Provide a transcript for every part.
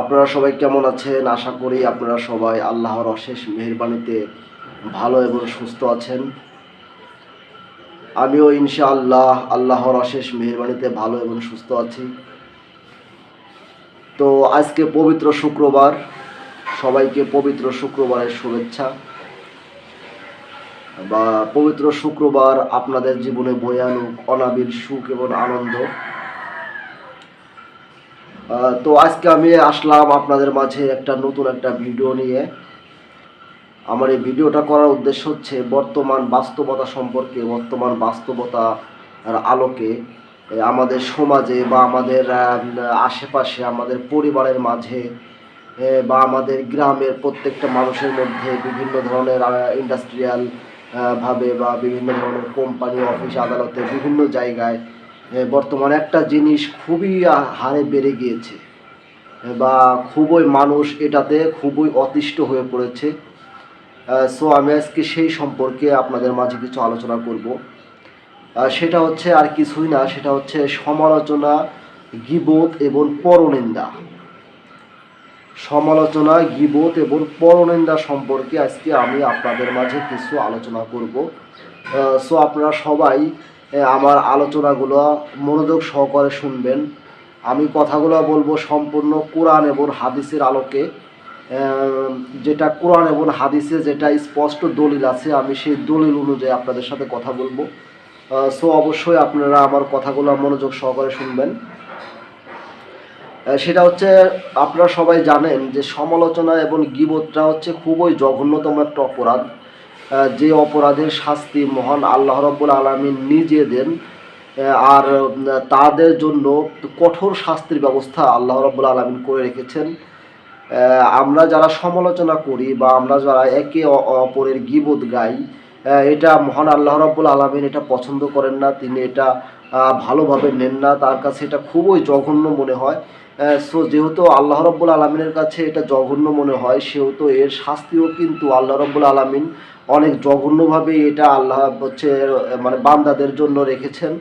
আপনারা সবাই কেমন আছেন? আশা করি আপনারা সবাই আল্লাহর অশেষ মেহরবানিতে ভালো এবং সুস্থ আছেন। আমিও ইনশা আল্লাহ আল্লাহর অশেষ মেহরবানিতে ভালো এবং সুস্থ আছি। তো আজকে পবিত্র শুক্রবার। সবাইকে পবিত্র শুক্রবারের শুভেচ্ছা। বা পবিত্র শুক্রবার আপনাদের জীবনে বয়ে আনুক অনাবিল সুখ এবং আনন্দ। তো আজকে আমি আসলাম আপনাদের মাঝে একটা নতুন একটা ভিডিও নিয়ে। আমার এই ভিডিওটা করার উদ্দেশ্য হচ্ছে বর্তমান বাস্তবতা সম্পর্কে, বর্তমান বাস্তবতার আলোকে আমাদের সমাজে বা আমাদের আশেপাশে, আমাদের পরিবারের মাঝে বা আমাদের গ্রামের প্রত্যেকটা মানুষের মধ্যে বিভিন্ন ধরনের ইন্ডাস্ট্রিয়াল ভাবে বা বিভিন্ন ধরনের কোম্পানি অফিস আদালতে বিভিন্ন জায়গায় বর্তমানে একটা জিনিস খুবই হারে বেড়ে গিয়েছে। বা খুবই মানুষ এটাতে খুবই অতিষ্ঠ হয়ে পড়েছে। সো আমি আজকে সেই সম্পর্কে আপনাদের মাঝে কিছু আলোচনা করব। সেটা হচ্ছে আর কিছুই না, সেটা হচ্ছে সমালোচনা গিবোধ এবং পরনিন্দা। সমালোচনা গিবোধ এবং পরনিন্দা সম্পর্কে আজকে আমি আপনাদের মাঝে কিছু আলোচনা করব। সো আপনারা সবাই আমার আলোচনাগুলো মনোযোগ সহকারে শুনবেন। আমি কথাগুলো বলব সম্পূর্ণ কোরআন এবং হাদিসের আলোকে। যেটা কোরআন এবং হাদিসে যেটা স্পষ্ট দলিল আছে, আমি সেই দলিল অনুযায়ী আপনাদের সাথে কথা বলব। সো অবশ্যই আপনারা আমার কথাগুলো মনোযোগ সহকারে শুনবেন। সেটা হচ্ছে আপনারা সবাই জানেন যে সমালোচনা এবং গিবতটা হচ্ছে খুবই জঘন্যতম একটা অপরাধ। যে অপরাধের শাস্তি মহান আল্লাহ রব্বুল আলমিন নিজে দেন আর তাদের জন্য কঠোর শাস্তির ব্যবস্থা আল্লাহ রব্বুল আলমিন করে রেখেছেন। আমরা যারা সমালোচনা করি বা আমরা যারা একে অপরের গিবত গাই এটা মহান আল্লাহ রব্বুল আলমিন এটা পছন্দ করেন না, তিনি এটা ভালোভাবে নেন না। তার কাছে এটা খুবই জঘন্য মনে হয়। সো যেহেতু আল্লাহ রব্বুল আলমিনের কাছে এটা জঘন্য মনে হয়, সেহেতু এর শাস্তিও কিন্তু আল্লাহ রব্বুল আলমিন অনেক জঘন্যভাবে এটা আল্লাহ হচ্ছে মানে বান্দাদের জন্য রেখেছেন।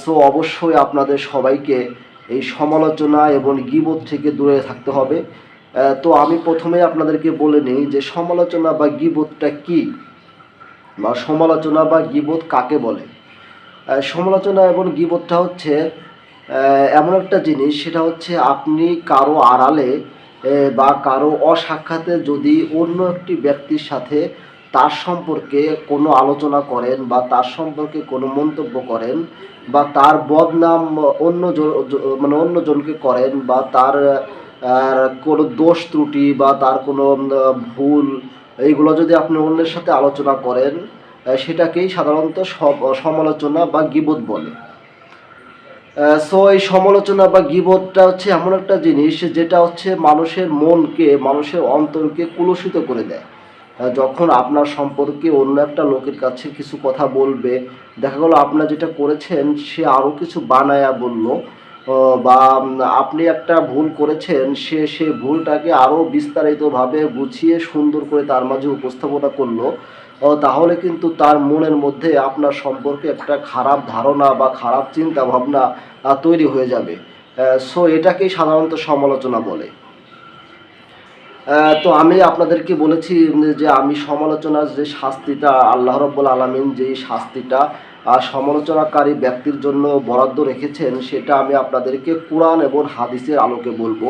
সো অবশ্যই আপনাদের সবাইকে এই সমালোচনা এবং গিবোধ থেকে দূরে থাকতে হবে। তো আমি প্রথমে আপনাদেরকে বলে নিই যে সমালোচনা বা গিবোধটা কি বা সমালোচনা বা গিবোধ কাকে বলে। সমালোচনা এবং গিবোধটা হচ্ছে এমন একটা জিনিস, সেটা হচ্ছে আপনি কারও আড়ালে বা কারও অসাক্ষাতে যদি অন্য একটি ব্যক্তির সাথে তার সম্পর্কে কোনো আলোচনা করেন বা তার সম্পর্কে কোনো মন্তব্য করেন বা তার বদনাম অন্য মানে অন্যজনকে করেন বা তার কোনো দোষ ত্রুটি বা তার কোনো ভুল, এইগুলো যদি আপনি অন্যের সাথে আলোচনা করেন সেটাকেই সাধারণত সমালোচনা বা গিবোধ বলে। সো এই সমালোচনা বা গিবোধটা হচ্ছে এমন একটা জিনিস যেটা হচ্ছে মানুষের মনকে, মানুষের অন্তরকে কুলুষিত করে দেয়। যখন আপনার সম্পর্কে অন্য একটা লোকের কাছে কিছু কথা বলবে, দেখা গেলো আপনার যেটা করেছেন, সে আরও কিছু বানায়া বলল বা আপনি একটা ভুল করেছেন, সে সে ভুলটাকে আরও বিস্তারিতভাবে গুছিয়ে সুন্দর করে তার মাঝে উপস্থাপনা করল। তাহলে কিন্তু তার মনের মধ্যে আপনার সম্পর্কে একটা খারাপ ধারণা বা খারাপ চিন্তা ভাবনা তৈরি হয়ে যাবে। সো, এটাকেই সাধারণত সমালোচনা বলে। তো আমি আপনাদেরকে বলেছি যে, আমি সমালোচনার যে শাস্তিটা, আল্লাহ রব্বুল আলমিন যেই শাস্তিটা সমালোচনাকারী ব্যক্তির জন্য বরাদ্দ রেখেছেন সেটা আমি আপনাদেরকে কোরআন এবং হাদিসের আলোকে বলব।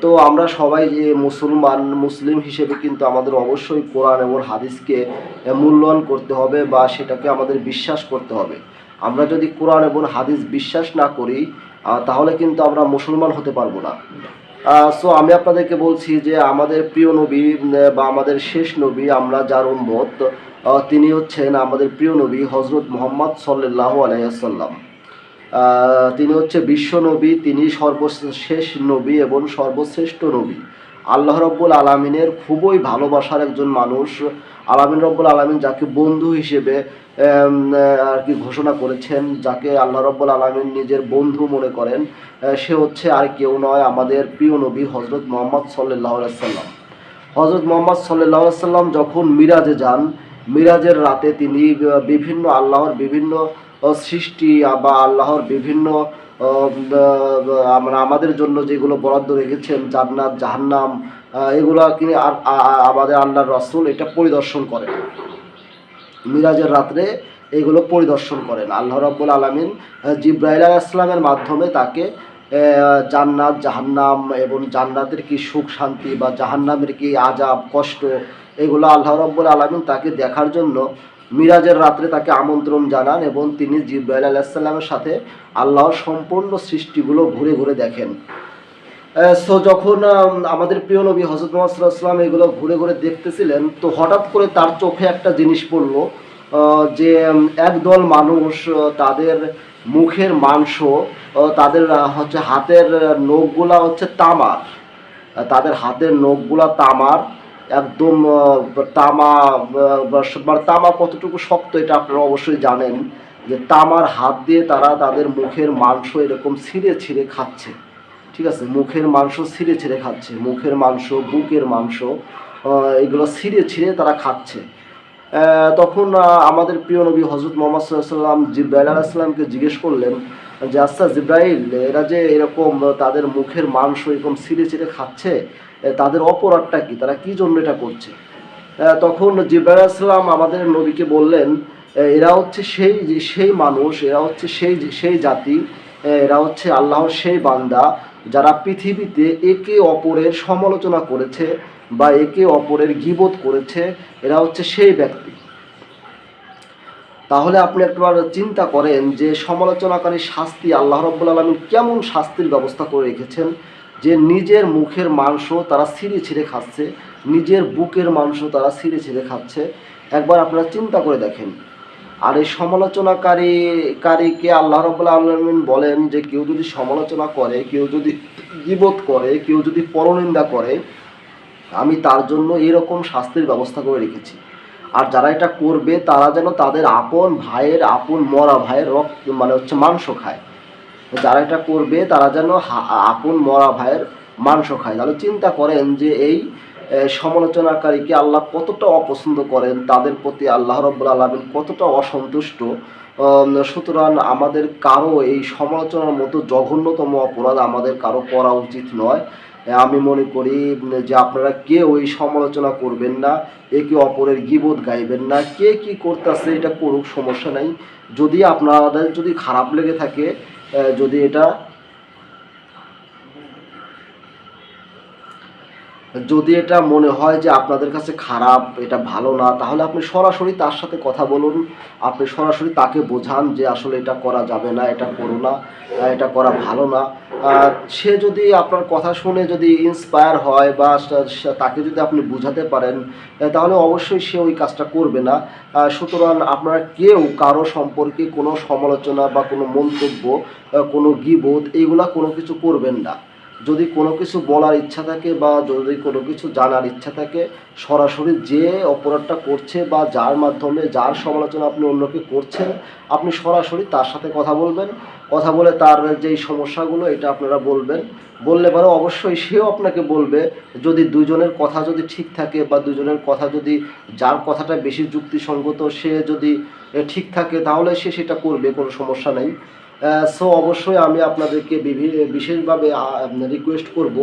তো আমরা সবাই যে মুসলমান মুসলিম হিসেবে কিন্তু আমাদের অবশ্যই কোরআন এবং হাদিসকে মূল্যায়ন করতে হবে বা সেটাকে আমাদের বিশ্বাস করতে হবে। আমরা যদি কোরআন এবং হাদিস বিশ্বাস না করি তাহলে কিন্তু আমরা মুসলমান হতে পারব না। সো আমি আপনাদেরকে বলছি যে আমাদের প্রিয় নবী বা আমাদের শেষ নবী আমরা যার উম্মত আহ, তিনি হচ্ছেন আমাদের প্রিয় নবী হজরত মোহাম্মদ সাল্লাহ আলাইসাল্লাম তিনি হচ্ছে বিশ্ব নবী, তিনি সর্বশেষ নবী এবং সর্বশ্রেষ্ঠ নবী। আল্লাহ রব্বুল আলমিনের খুবই ভালোবাসার একজন মানুষ। আলামিন রব্বুল আলমিন যাকে বন্ধু হিসেবে আর কি ঘোষণা করেছেন, যাকে আল্লাহ রব্বুল আলমিন নিজের বন্ধু মনে করেন সে হচ্ছে আর কেউ নয় আমাদের প্রিয় নবী হজরত মোহাম্মদ সাল্লাহ সাল্লাম হজরত মোহাম্মদ সাল্লাহ সাল্লাম যখন মিরাজে যান মিরাজের রাতে তিনি বিভিন্ন আল্লাহর বিভিন্ন সৃষ্টি বা আল্লাহর বিভিন্ন আমরা আমাদের জন্য যেগুলো বরাদ্দ রেখেছেন, জান্নাত, জাহান্নাম এগুলো তিনি আমাদের আল্লাহর রসুল এটা পরিদর্শন করেন। মিরাজের রাত্রে এগুলো পরিদর্শন করেন। আল্লাহ রাব্বুল আলমিন জিব্রাইল আলাহ ইসলামের মাধ্যমে তাকে জান্নাত, জাহান্নাম এবং জান্নাতের কি সুখ শান্তি বা জাহান্নামের কি আজাব কষ্ট এগুলো আল্লাহ রাব্বুল আলমিন তাকে দেখার জন্য মিরাজের রাত্রে তাকে আমন্ত্রণ জানান এবং তিনি জিব্রাইল আলাইসাল্লামের সাথে আল্লাহর সম্পূর্ণ সৃষ্টিগুলো ঘুরে ঘুরে দেখেন। সো যখন আমাদের প্রিয় নবী হজরত মোহাম্মদ সাল্লাম এগুলো ঘুরে ঘুরে দেখতেছিলেন, তো হঠাৎ করে তার চোখে একটা জিনিস পড়ল যে একদল মানুষ তাদের মুখের মাংস তাদের হচ্ছে হাতের নখগুলা হচ্ছে তামার তাদের হাতের নখগুলা তামার একদম তামা বা তামা কতটুকু শক্ত এটা আপনারা অবশ্যই জানেন যে তামার হাত দিয়ে তারা তাদের মুখের মাংস এরকম ছিঁড়ে ছিঁড়ে খাচ্ছে। ঠিক আছে? মুখের মাংস ছিঁড়ে ছিঁড়ে খাচ্ছে, মুখের মাংস, বুকের মাংস এগুলো ছিঁড়ে ছিঁড়ে তারা খাচ্ছে। তখন আমাদের প্রিয় নবী হজরত মোহাম্মদ সাল্লাম জিব্রাইল আলাইসাল্লামকে জিজ্ঞেস করলেন যে আচ্ছা জিব্রাইল, এরা যে এরকম তাদের মুখের মাংস এরকম ছিঁড়ে ছিঁড়ে খাচ্ছে তাদের অপরাধটা কি? তারা কি জন্য এটা করছে? তখন জিব্রাইল আমাদের নবীকে বললেন এরা হচ্ছে সেই সেই মানুষ, এরা হচ্ছে সেই সেই জাতি এরা হচ্ছে আল্লাহর সেই বান্দা যারা পৃথিবীতে একে অপরের সমালোচনা করেছে বা একে অপরের গিবোধ করেছে, এরা হচ্ছে সেই ব্যক্তি। তাহলে আপনি একবার চিন্তা করেন যে সমালোচনাকারী শাস্তি আল্লাহ রব্বুল আলমিন কেমন শাস্তির ব্যবস্থা করে রেখেছেন? যে নিজের মুখের মাংস তারা ছিঁড়ে ছিঁড়ে খাচ্ছে, নিজের বুকের মাংস তারা ছিঁড়ে ছিঁড়ে খাচ্ছে। একবার আপনারা চিন্তা করে দেখেন। আর এই সমালোচনাকারী, কারীকে আল্লাহ রব্বুল আলমিন বলেন যে কেউ যদি সমালোচনা করে, কেউ যদি গিবোধ করে, কেউ যদি পরনিন্দা করে, আমি তার জন্য এরকম শাস্তির ব্যবস্থা করে রেখেছি। আর যারা এটা করবে, তারা যেন তাদের আপন ভাইয়ের, আপন মরা ভাইয়ের রক্ত মানে হচ্ছে মাংস খায়। যারা এটা করবে, তারা যেন আপন মরা ভাইয়ের মাংস খায়। তাহলে চিন্তা করেন যে এই সমালোচনাকারীকে আল্লাহ কতটা অপছন্দ করেন, তাদের প্রতি আল্লাহ রব্বুল আলমিন কতটা অসন্তুষ্ট। সুতরাং আমাদের কারও এই সমালোচনার মতো জঘন্যতম অপরাধ আমাদের কারও করা উচিত নয়। আমি মনে করি যে আপনারা কে ওই সমালোচনা করবেন না, একে অপরের গিবোধ গাইবেন না, কে কি করতেছে এটা করুক, সমস্যা নাই। যদি আপনাদের যদি খারাপ লেগে থাকে যদি এটা যদি এটা মনে হয় যে আপনাদের কাছে খারাপ, এটা ভালো না, তাহলে আপনি সরাসরি তার সাথে কথা বলুন। আপনি সরাসরি তাকে বোঝান যে আসলে এটা করা যাবে না, এটা করো না এটা করা ভালো না। সে যদি আপনার কথা শুনে যদি ইন্সপায়ার হয় বা তাকে যদি আপনি বোঝাতে পারেন তাহলে অবশ্যই সে ওই কাজটা করবে না। সুতরাং আপনারা কেউ কারও সম্পর্কে কোনো সমালোচনা বা কোনো মন্তব্য কোনো গিবোধ এইগুলা কোনো কিছু করবেন না। যদি কোনো কিছু বলার ইচ্ছা থাকে বা যদি কোনো কিছু জানার ইচ্ছা থাকে, সরাসরি যে অপরাধটা করছে বা যার মাধ্যমে যার সমালোচনা আপনি অন্যকে করছেন, আপনি সরাসরি তার সাথে কথা বলবেন। কথা বলে তার যেই সমস্যাগুলো, এটা আপনারা বলবেন। বললে পরে অবশ্যই সেও আপনাকে বলবে, যদি দুজনের কথা যদি ঠিক থাকে বা দুজনের কথা যদি, যার কথাটা বেশি যুক্তিসঙ্গত সে যদি ঠিক থাকে, তাহলে সে সেটা করবে, কোনো সমস্যা নেই। সো অবশ্যই আমি আপনাদেরকে বিশেষভাবে রিকোয়েস্ট করব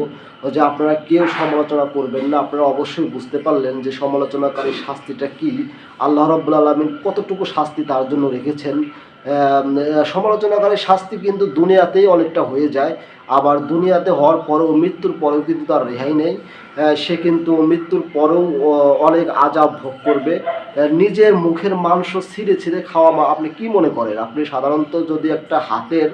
যে আপনারা কেউ সমালোচনা করবেন না। আপনারা অবশ্যই বুঝতে পারলেন যে সমালোচনাকারী শাস্তিটা কি। আল্লাহ রব্বুল আলমিন কতটুকু শাস্তি তার জন্য রেখেছেন। সমালোচনাকারী শাস্তি কিন্তু দুনিয়াতেই অনেকটা হয়ে যায়। আবার দুনিয়াতে হওয়ার পরেও, মৃত্যুর পরেও কিন্তু তার রেহাই নেই। সে কিন্তু মৃত্যুর পরেও অনেক আজাব ভোগ করবে। নিজের মুখের মাংস ছিঁড়ে ছিঁড়ে খাওয়া মা, আপনি কি মনে করেন? আপনি সাধারণত যদি একটা হাতের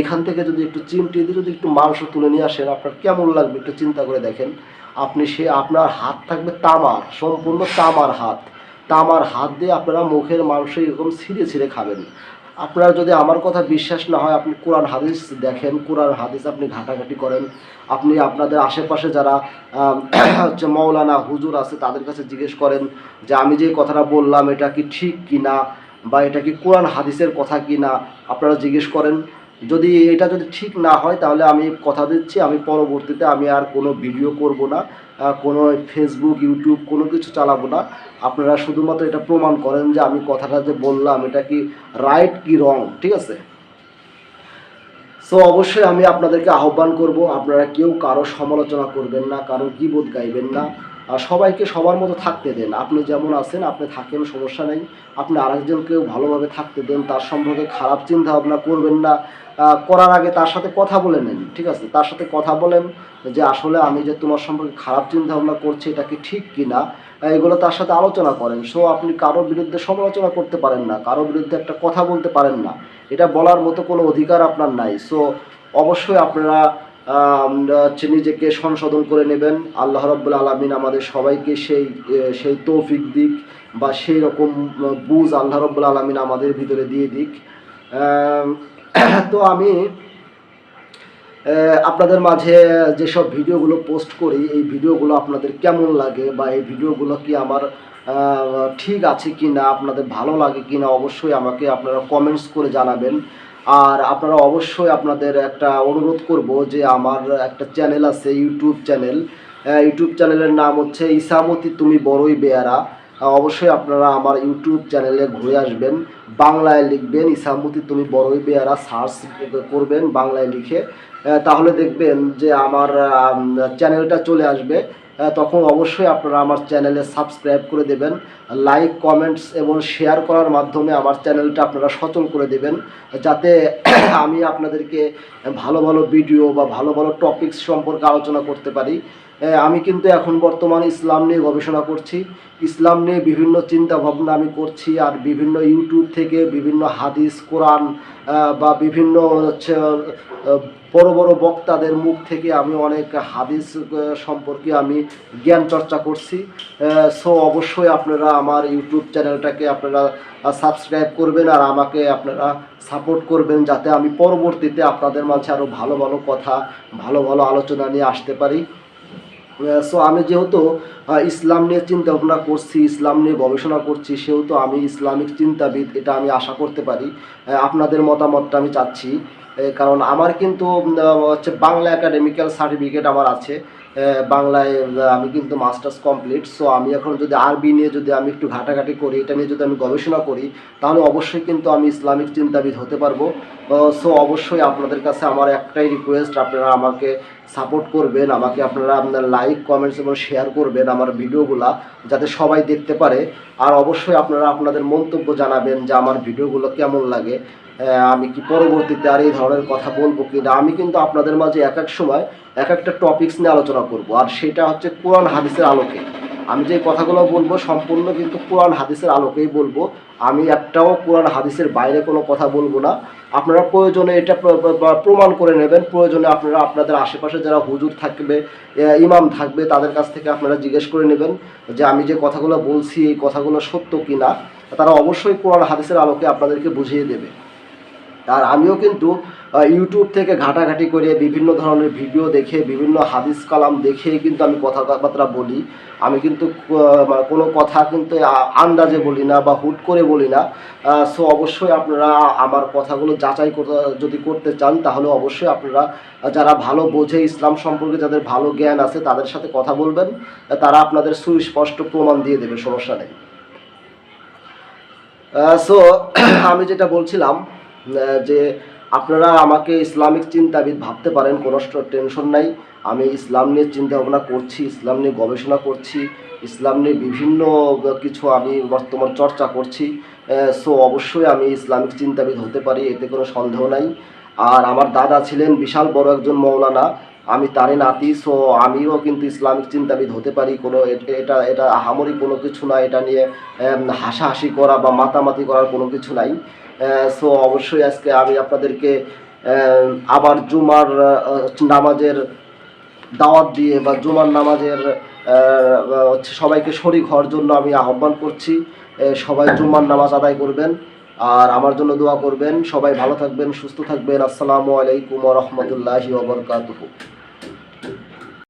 এখান থেকে যদি একটু চিমটি দিয়ে যদি একটু মাংস তুলে নিয়ে আসেন, আপনার কেমন লাগবে? একটু চিন্তা করে দেখেন। আপনি সে, আপনার হাত থাকবে তামার, সম্পূর্ণ তামার হাত। তামার হাত দিয়ে আপনারা মুখের মাংস এরকম ছিঁড়ে ছিঁড়ে খাবেন। আপনারা যদি আমার কথা বিশ্বাস না হয়, আপনি কোরআন, হাদিস দেখেন, কোরআন, হাদিস আপনি ঘাটাঘাটি করেন। আপনি আপনাদের আশেপাশে যারা হচ্ছে মৌলানা হুজুর আছে, তাদের কাছে জিজ্ঞেস করেন যে, আমি যে কথাটা বললাম, এটা কি ঠিক কি না বা এটা কি কোরআন, হাদিসের কথা কি না আপনারা জিজ্ঞেস করেন। যদি এটা যদি ঠিক না হয়, তাহলে আমি কথা দিচ্ছি। আমি পরবর্তীতে আমি আর কোনো ভিডিও করব না কোনো ফেসবুক ইউটিউব কোনো কিছু চালাবো না। আপনারা শুধুমাত্র এটা প্রমাণ করেন যে আমি কথাটা যে বললাম, এটা কি রাইট কি রং ঠিক আছে? সো অবশ্যই আমি আপনাদেরকে আহ্বান করব, আপনারা কেউ কারও সমালোচনা করবেন না, কারও গিবোধ গাইবেন না। সবাইকে সবার মতো থাকতে দেন। আপনি যেমন আছেন, আপনি থাকেন, সমস্যা নেই। আপনি আরেকজনকেও ভালোভাবে থাকতে দেন। তার সম্পর্কে খারাপ চিন্তা ভাবনা করবেন না। করার আগে তার সাথে কথা বলে নেন, ঠিক আছে? তার সাথে কথা বলেন যে, আসলে আমি যে তোমার সম্পর্কে খারাপ চিন্তা ভাবনা করছি, এটা কি ঠিক কি না? এগুলো তার সাথে আলোচনা করেন। সো, আপনি কারোর বিরুদ্ধে সমালোচনা করতে পারেন না, কারোর বিরুদ্ধে একটা কথা বলতে পারেন না। এটা বলার মতো কোনো অধিকার আপনার নাই। সো, অবশ্যই আপনারা হচ্ছে নিজেকে সংশোধন করে নেবেন, আল্লাহ রব্বুল আলমিন আমাদের সবাইকে সেই সেই তৌফিক দিক বা সেই রকম বুঝ আল্লাহ রব্বুল আলমিন আমাদের ভিতরে দিয়ে দিক। তো আমি আপনাদের মাঝে যেসব ভিডিওগুলো পোস্ট করি, এই ভিডিওগুলো আপনাদের কেমন লাগে বা এই ভিডিওগুলো কি আমার ঠিক আছে কি না আপনাদের ভালো লাগে কি না অবশ্যই আমাকে আপনারা কমেন্টস করে জানাবেন। আর আপনারা অবশ্যই আপনাদের একটা অনুরোধ করব যে আমার একটা চ্যানেল আছে ইউটিউব চ্যানেল ইউটিউব চ্যানেলের নাম হচ্ছে ইসামতি তুমি বড়ই বেয়ারা। অবশ্যই আপনারা আমার ইউটিউব চ্যানেলে ঘুরে আসবেন। বাংলায় লিখবেন, ইসামতি তুমি বড়ই বেয়ারা সার্চ করবেন বাংলায় লিখে। তাহলে দেখবেন যে আমার চ্যানেলটা চলে আসবে। তখন অবশ্যই আপনারা আমার চ্যানেলে সাবস্ক্রাইব করে দেবেন লাইক কমেন্টস এবং শেয়ার করার মাধ্যমে আমার চ্যানেলটা আপনারা সচল করে দেবেন, যাতে আমি আপনাদেরকে ভালো ভালো ভিডিও বা ভালো ভালো টপিকস সম্পর্কে আলোচনা করতে পারি। আমি কিন্তু এখন বর্তমানে ইসলাম নিয়ে গবেষণা করছি। ইসলাম নিয়ে বিভিন্ন চিন্তা ভাবনা আমি করছি আর বিভিন্ন ইউটিউব থেকে বিভিন্ন হাদিস, কোরআন বা বিভিন্ন হচ্ছে বড় বড় বক্তাদের মুখ থেকে আমি অনেক হাদিস সম্পর্কে আমি জ্ঞান চর্চা করছি। সো অবশ্যই আপনারা আমার ইউটিউব চ্যানেলটাকে আপনারা সাবস্ক্রাইব করবেন আর আমাকে আপনারা সাপোর্ট করবেন যাতে আমি পরবর্তীতে আপনাদের মাঝে আরও ভালো ভালো কথা, ভালো ভালো আলোচনা নিয়ে আসতে পারি। সো আমি যেহেতু ইসলাম নিয়ে চিন্তা ভাবনা করছি, ইসলাম নিয়ে গবেষণা করছি, সেহেতু আমি ইসলামিক চিন্তাবিদ, এটা আমি আশা করতে পারি। আপনাদের মতামতটা আমি চাচ্ছি। কারণ আমার কিন্তু হচ্ছে বাংলা একাডেমিক্যাল সার্টিফিকেট আমার আছে। বাংলায় আমি কিন্তু মাস্টার্স কমপ্লিট সো আমি এখন যদি আরবি নিয়ে যদি আমি একটু ঘাটাঘাটি করি, এটা নিয়ে যদি আমি গবেষণা করি, তাহলে অবশ্যই কিন্তু আমি ইসলামিক চিন্তাবিদ হতে পারব। সো অবশ্যই আপনাদের কাছে আমার একটাই রিকোয়েস্ট আপনারা আমাকে সাপোর্ট করবেন, আমাকে আপনারা আপনার লাইক কমেন্টস এবং শেয়ার করবেন আমার ভিডিওগুলা, যাতে সবাই দেখতে পারে। আর অবশ্যই আপনারা আপনাদের মন্তব্য জানাবেন যে আমার ভিডিওগুলো কেমন লাগে। আমি কি পরবর্তীতে আর এই ধরনের কথা বলব কি না আমি কিন্তু আপনাদের মাঝে এক এক সময় এক একটা টপিকস নিয়ে আলোচনা করব। আর সেটা হচ্ছে কোরআন হাদিসের আলোকে। আমি যে কথাগুলো বলব সম্পূর্ণ কিন্তু কোরআন হাদিসের আলোকেই বলব। আমি একটাও কোরআন হাদিসের বাইরে কোনো কথা বলব না। আপনারা প্রয়োজনে এটা প্র- প্র- প্রমাণ করে নেবেন। প্রয়োজনে আপনারা আপনাদের আশেপাশে যারা হুজুর থাকবে ইমাম থাকবে, তাদের কাছ থেকে আপনারা জিজ্ঞেস করে নেবেন যে আমি যে কথাগুলো বলছি, এই কথাগুলো সত্য কি না তারা অবশ্যই কোরআন হাদিসের আলোকে আপনাদেরকে বুঝিয়ে দেবে। আর আমিও কিন্তু ইউটিউব থেকে ঘাটাঘাটি করে বিভিন্ন ধরনের ভিডিও দেখে, বিভিন্ন হাদিস কালাম দেখে কিন্তু আমি কথাবার্তা বলি। আমি কিন্তু কোনো কথা কিন্তু আন্দাজে বলি না বা হুট করে বলি না। সো অবশ্যই আপনারা আমার কথাগুলো যাচাই যদি করতে চান, তাহলে অবশ্যই আপনারা, যারা ভালো বোঝে ইসলাম সম্পর্কে, যাদের ভালো জ্ঞান আছে, তাদের সাথে কথা বলবেন। তারা আপনাদের সুস্পষ্ট প্রমাণ দিয়ে দেবে, সমস্যা নেই। সো আমি যেটা বলছিলাম যে আপনারা আমাকে ইসলামিক চিন্তাবিদ ভাবতে পারেন, কোনো টেনশন নাই। আমি ইসলাম নিয়ে চিন্তা ভাবনা করছি, ইসলাম নিয়ে গবেষণা করছি, ইসলাম নিয়ে বিভিন্ন কিছু আমি বর্তমান চর্চা করছি। সো অবশ্যই আমি ইসলামিক চিন্তাবিদ হতে পারি, এতে কোনো সন্দেহ নাই। আর আমার দাদা ছিলেন বিশাল বড় একজন মৌলানা, আমি তারে নাতি সো আমিও কিন্তু ইসলামিক চিন্তাবিদ হতে পারি, কোনো এটা এটা আহামরি কোনো কিছু না, এটা নিয়ে হাসাহাসি করা বা মাতামাতি করার কোনো কিছু নাই। সো অবশ্যই আজকে আমি আপনাদেরকে আবার জুমার নামাজের দাওয়াত দিয়ে বা জুমার নামাজের সবাইকে শরিক হওয়ার জন্য আমি আহ্বান করছি। সবাই জুমার নামাজ আদায় করবেন। আর আমার জন্য দোয়া করবেন। সবাই ভালো থাকবেন, সুস্থ থাকবেন। আসসালামু আলাইকুম রহমতুল্লাহি ওবরকাতুহু